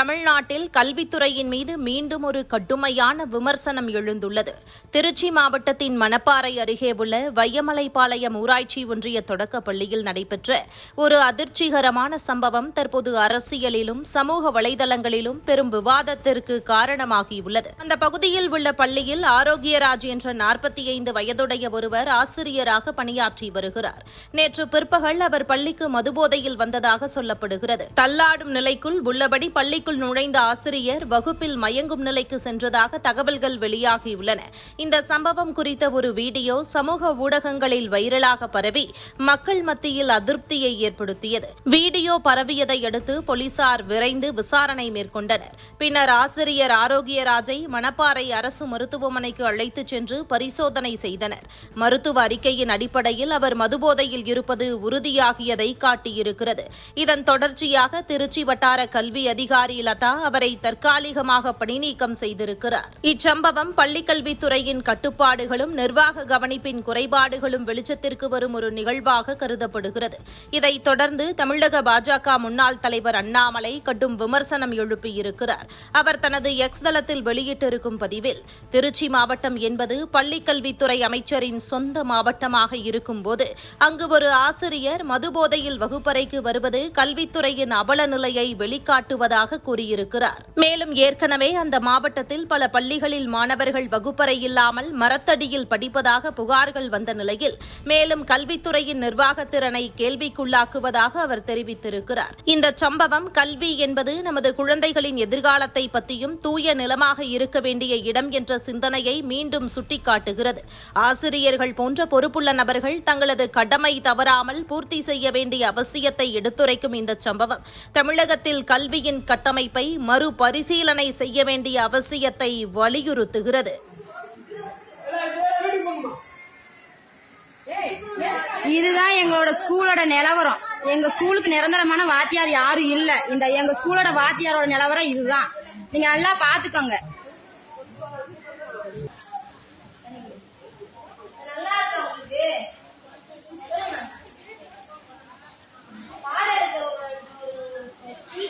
தமிழ்நாட்டில் கல்வித்துறையின் மீது மீண்டும் ஒரு கடுமையான விமர்சனம் எழுந்துள்ளது. திருச்சி மாவட்டத்தின் மணப்பாறை அருகே உள்ள வையமலைப்பாளையம் ஊராட்சி ஒன்றிய தொடக்கப் பள்ளியில் நடைபெற்ற ஒரு அதிர்ச்சிகரமான சம்பவம் தற்போது அரசியலிலும் சமூக வலைதளங்களிலும் பெரும் விவாதத்திற்கு காரணமாகியுள்ளது. அந்த பகுதியில் உள்ள பள்ளியில் ஆரோக்கியராஜ் என்ற நாற்பத்தி ஐந்து வயதுடைய ஒருவர் ஆசிரியராக பணியாற்றி வருகிறார். நேற்று பிற்பகல் அவர் பள்ளிக்கு மதுபோதையில் வந்ததாக சொல்லப்படுகிறது. தள்ளாடும் நிலைக்குள் உள்ளபடி பள்ளிக்கு பள்ளிக்குள் நுழைந்த ஆசிரியர் வகுப்பில் மயங்கும் நிலைக்கு சென்றதாக தகவல்கள் வெளியாகியுள்ளன. இந்த சம்பவம் குறித்த ஒரு வீடியோ சமூக ஊடகங்களில் வைரலாக பரவி மக்கள் மத்தியில் அதிருப்தியை ஏற்படுத்தியது. வீடியோ பரவியதை அடுத்து போலீசார் விரைந்து விசாரணை மேற்கொண்டனர். பின்னர் ஆசிரியர் ஆரோக்கியராஜை மணப்பாறை அரசு மருத்துவமனைக்கு அழைத்துச் சென்று பரிசோதனை செய்தனர். மருத்துவ அறிக்கையின் அடிப்படையில் அவர் மதுபோதையில் இருப்பது உறுதியாகியதை காட்டியிருக்கிறது. இதன் தொடர்ச்சியாக திருச்சி வட்டார கல்வி அதிகாரி லதா அவரை தற்காலிகமாக பணிநீக்கம் செய்திருக்கிறார். இச்சம்பவம் பள்ளிக்கல்வித்துறையின் கட்டுப்பாடுகளும் நிர்வாக கவனிப்பின் குறைபாடுகளும் வெளிச்சத்திற்கு வரும் ஒரு நிகழ்வாக கருதப்படுகிறது. இதைத் தொடர்ந்து தமிழக பாஜக முன்னாள் தலைவர் அண்ணாமலை கடும் விமர்சனம் எழுப்பியிருக்கிறார். அவர் தனது எக்ஸ் தளத்தில் வெளியிட்டிருக்கும் பதிவில் திருச்சி மாவட்டம் என்பது பள்ளிக்கல்வித்துறை அமைச்சரின் சொந்த மாவட்டமாக இருக்கும்போது அங்கு ஒரு ஆசிரியர் மதுபோதையில் வகுப்பறைக்கு வருவது கல்வித்துறையின் அவல நிலையை வெளிக்காட்டுவதாக கூறியிருக்கிறார். மேலும் ஏற்கனவே அந்த மாவட்டத்தில் பல பள்ளிகளில் மாணவர்கள் வகுப்பறை இல்லாமல் மரத்தடியில் படிப்பதாக புகார்கள் வந்த நிலையில் மேலும் கல்வித்துறையின் நிர்வாகத்திறனை கேள்விக்குள்ளாக்குவதாக அவர் தெரிவித்திருக்கிறார். இந்த சம்பவம் கல்வி என்பது நமது குழந்தைகளின் எதிர்காலத்தை பற்றியும் தூய நிலமாக இருக்க வேண்டிய இடம் என்ற சிந்தனையை மீண்டும் சுட்டிக்காட்டுகிறது. ஆசிரியர்கள் போன்ற பொறுப்புள்ள நபர்கள் தங்களது கடமை தவறாமல் பூர்த்தி செய்ய வேண்டிய அவசியத்தை எடுத்துரைக்கும் இந்த சம்பவம் தமிழகத்தில் கல்வியின் கட்டமை கட்டமைப்பை மறுபரிசீலனை செய்ய வேண்டிய அவசியத்தை வலியுறுத்துகிறது. இதுதான் எங்களோட ஸ்கூலோட நிலவரம். எங்க ஸ்கூலுக்கு நிரந்தரமான வாத்தியார் யாரும் இல்ல. இந்த எங்க ஸ்கூலோட வாத்தியாரோட நிலவரம் இதுதான். நீங்க நல்லா பாத்துக்கோங்க நல்லா இருக்கா உங்களுக்கு சொல்லுங்க பாடம் எடுக்கிற ஒரு ஒரு டீச்சர் உட்கார முடியல அந்த வாத்தியார்னால ட்ரீட் பண்ணிட்டு வந்து இந்த மாதிரி பண்றீங்க உங்க ஆக்டிவிட்டி ஆப்ஷன் நல்லா இருக்கா மற்ற பிள்ளைங்க கத்துட்டு எவ்வளவு நேரம்